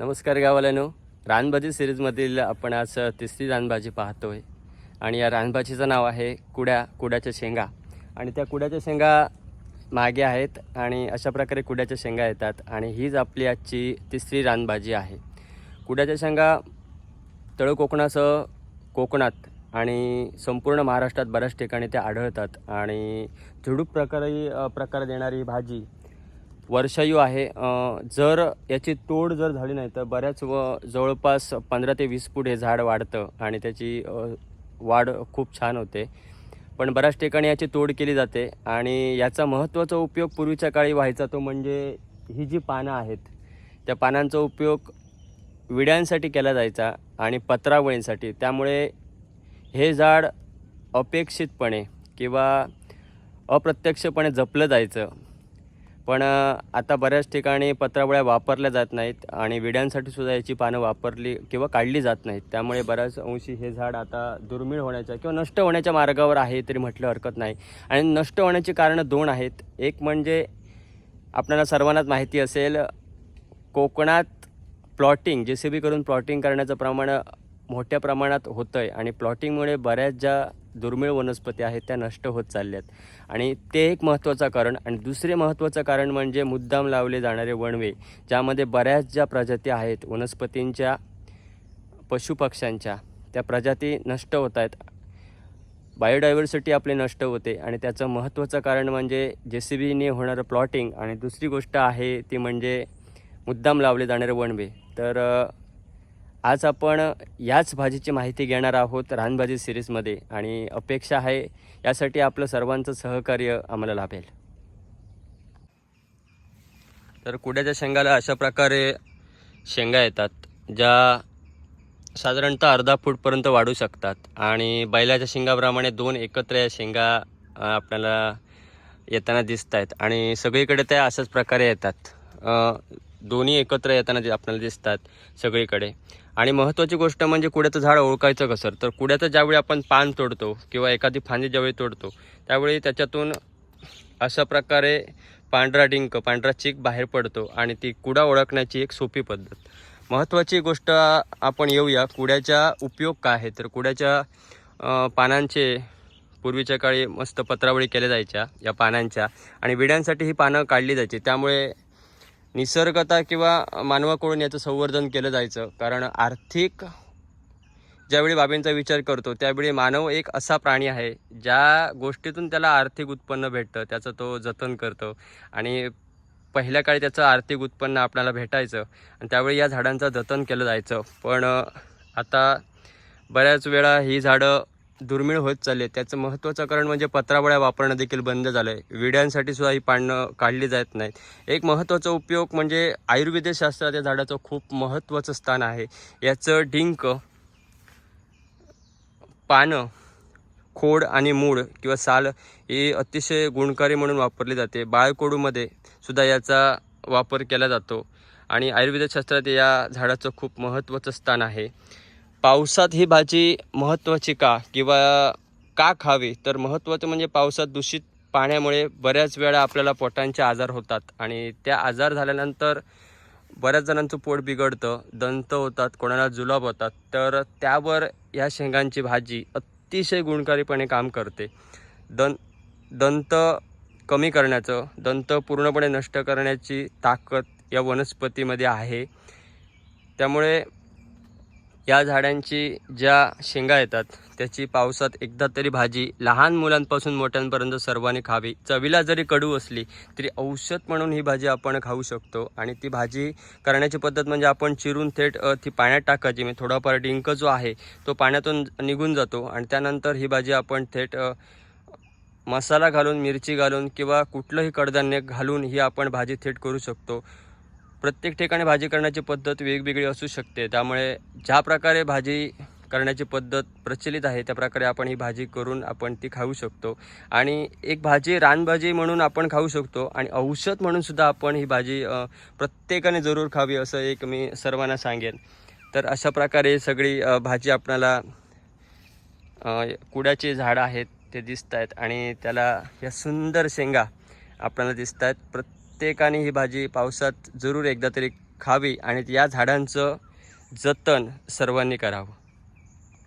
नमस्कार गावाल्यानो रानभाजी सिरीजमधील आपण आज तिसरी रानभाजी पाहतोय. आणि या रानभाजीचं नाव आहे कुड्या कुड्याच्या शेंगा. आणि त्या कुड्याच्या शेंगा मागे आहेत आणि अशा प्रकारे कुड्याच्या शेंगा येतात आणि हीच आपली आजची तिसरी रानभाजी आहे. कुड्याच्या शेंगा तळ कोकणासह कोकणात आणि संपूर्ण महाराष्ट्रात बऱ्याच ठिकाणी त्या आढळतात आणि झुडूप प्रकारही प्रकार देणारी भाजी वर्षायू आहे. जर याची तोड जर झाली नाही तर बऱ्याच व जवळपास पंधरा ते वीस फूट हे झाड वाढतं आणि त्याची वाढ खूप छान होते. पण बऱ्याच ठिकाणी याची तोड केली जाते आणि याचा महत्त्वाचा उपयोग पूर्वीच्या काळी व्हायचा तो म्हणजे ही जी पानं आहेत त्या पानांचा उपयोग विड्यांसाठी केला जायचा आणि पत्रावळींसाठी. त्यामुळे हे झाड अपेक्षितपणे किंवा अप्रत्यक्षपणे जपलं जायचं. पण आता बऱ्याच ठिकाणी पत्रावळ्या वापरल्या जात नाहीत आणि विड्यांसाठी सुद्धा याची पानं वापरली किंवा काढली जात नाहीत. त्यामुळे बऱ्याच अंशी हे झाड आता दुर्मिळ होण्याच्या किंवा नष्ट होण्याच्या मार्गावर आहे तरी म्हटलं हरकत नाही. आणि नष्ट होण्याची कारणं दोन आहेत. एक म्हणजे आपल्याला सर्वांनाच माहिती असेल कोकणात प्लॉटिंग जे सी बी करून प्लॉटिंग करण्याचं प्रमाण मोठ्या प्रमाणात होतं आहे आणि प्लॉटिंगमुळे बऱ्याच ज्या दुर्मिळ वनस्पती आहेत त्या नष्ट होत चालल्यात. आणि ते एक महत्त्वाचं कारण. आणि दुसरे महत्त्वाचं कारण म्हणजे मुद्दाम लावले जाणारे वणवे ज्यामध्ये बऱ्याच ज्या प्रजाती आहेत वनस्पतींच्या पशुपक्ष्यांच्या त्या प्रजाती नष्ट होत आहेत. बायोडायव्हर्सिटी आपली नष्ट होते. आणि त्याचं महत्त्वाचं कारण म्हणजे जे सी बीने होणारं प्लॉटिंग. आणि दुसरी गोष्ट आहे ती म्हणजे मुद्दाम लावले जाणारे वणवे. तर आज आपण याच भाजीची माहिती घेणार आहोत रानभाजी सिरीजमध्ये आणि अपेक्षा आहे यासाठी आपलं सर्वांचं सहकार्य आम्हाला लाभेल. तर कुड्याच्या शेंगाला अशा प्रकारे शेंगा येतात ज्या साधारणतः अर्धा फूटपर्यंत वाढू शकतात आणि बैलाच्या शेंगाप्रमाणे दोन एकत्र या शेंगा आपल्याला येताना दिसत आहेत आणि सगळीकडे त्या अशाच प्रकारे येतात. दोन्ही एकत्र येताना दि- आपल्याला दिसतात सगळीकडे. आणि महत्त्वाची गोष्ट म्हणजे कुड्याचं झाड ओळखायचं कसं? तर कुड्याचं ज्यावेळी आपण पान तोडतो किंवा एखादी फांदी ज्यावेळी तोडतो त्यावेळी त्याच्यातून अशा प्रकारे पांढरा डिंक पांढरा चीक बाहेर पडतो आणि ती कुडा ओळखण्याची एक सोपी पद्धत. महत्त्वाची गोष्ट आपण येऊया. कुड्याचा उपयोग काय आहे? तर कुड्याच्या पानांचे पूर्वीच्या काळी मस्त पत्रावळी केल्या जायच्या या पानांच्या आणि विड्यांसाठी ही पानं काढली जायची. त्यामुळे निसर्गता किंवा मानवाकडून याचं संवर्धन केलं जायचं. कारण आर्थिक ज्यावेळी बाबींचा विचार करतो त्यावेळी मानव एक असा प्राणी आहे ज्या गोष्टीतून त्याला आर्थिक उत्पन्न भेटतं त्याचं तो जतन करतो. आणि पहिल्या काळी त्याचं आर्थिक उत्पन्न आपल्याला भेटायचं आणि त्यावेळी या झाडांचं जतन केलं जायचं. पण आता बऱ्याच वेळा ही झाडं दुर्मिळ होत चालले. त्याचं महत्त्वाचं कारण म्हणजे पत्रावळ्या वापरणं देखील बंद झालं आहे विड्यांसाठी सुद्धा ही पानं काढली जात नाहीत. एक महत्त्वाचा उपयोग म्हणजे आयुर्वेद शास्त्रात या झाडाचं खूप महत्त्वाचं स्थान आहे. याचं डिंक पानं खोड आणि मूळ किंवा साल ही अतिशय गुणकारी म्हणून वापरली जाते. बाळकोडूमध्ये सुद्धा याचा वापर केला जातो आणि आयुर्वेदशास्त्रात या झाडाचं खूप महत्त्वाचं स्थान आहे. पावसात ही भाजी महत्त्वाची का? किंवा का खावी? तर महत्त्वाचं म्हणजे पावसात दूषित पाण्यामुळे बऱ्याच वेळा आपल्याला पोटांचे आजार होतात. आणि त्या आजार झाल्यानंतर बऱ्याच जणांचं पोट बिघडतं दंत होतात कोणाला जुलाब होतात. तर त्यावर या शेंगांची भाजी अतिशय गुणकारीपणे काम करते. दं दंत कमी करण्याचं दंत पूर्णपणे नष्ट करण्याची ताकद या वनस्पतीमध्ये आहे. त्यामुळे या झाडांची ज्या शेंगा येतात त्याची पावसात एकदा तरी भाजी लहान मुलांपासून मोठ्यांपर्यंत सर्वांनी खावी. चवीला जरी कडू असली तरी औषध म्हणून ही भाजी आपण खाऊ शकतो. आणि ती भाजी करण्याची पद्धत म्हणजे आपण चिरून थेट ती पाण्यात टाकायची. म्हणजे थोडाफार डिंक जो आहे तो पाण्यातून निघून जातो. आणि त्यानंतर ही भाजी आपण थेट मसाला घालून मिरची घालून किंवा कुठलंही कडधान्य घालून ही आपण भाजी थेट करू शकतो. प्रत्येक ठिकाणी भाजी करण्याची पद्धत वेगवेगळी असू शकते. त्यामुळे ज्या प्रकारे भाजी करण्याची पद्धत प्रचलित आहे त्या प्रकारे आपण ही भाजी करून आपण ती खाऊ शकतो. आणि एक भाजी रानभाजी म्हणून आपण खाऊ शकतो आणि औषध म्हणून सुद्धा आपण ही भाजी प्रत्येकाने जरूर खावी असं एक मी सर्वांना सांगेन. तर अशा प्रकारे सगळी भाजी आपल्याला कुड्याचे झाडं आहेत ते दिसत आहेत आणि त्याला या सुंदर शेंगा आपल्याला दिसत आहेत प्रत्येकाने ही भाजी पावसात जरूर एकदा तरी खावी आणि या झाडांचं जतन सर्वांनी करावं.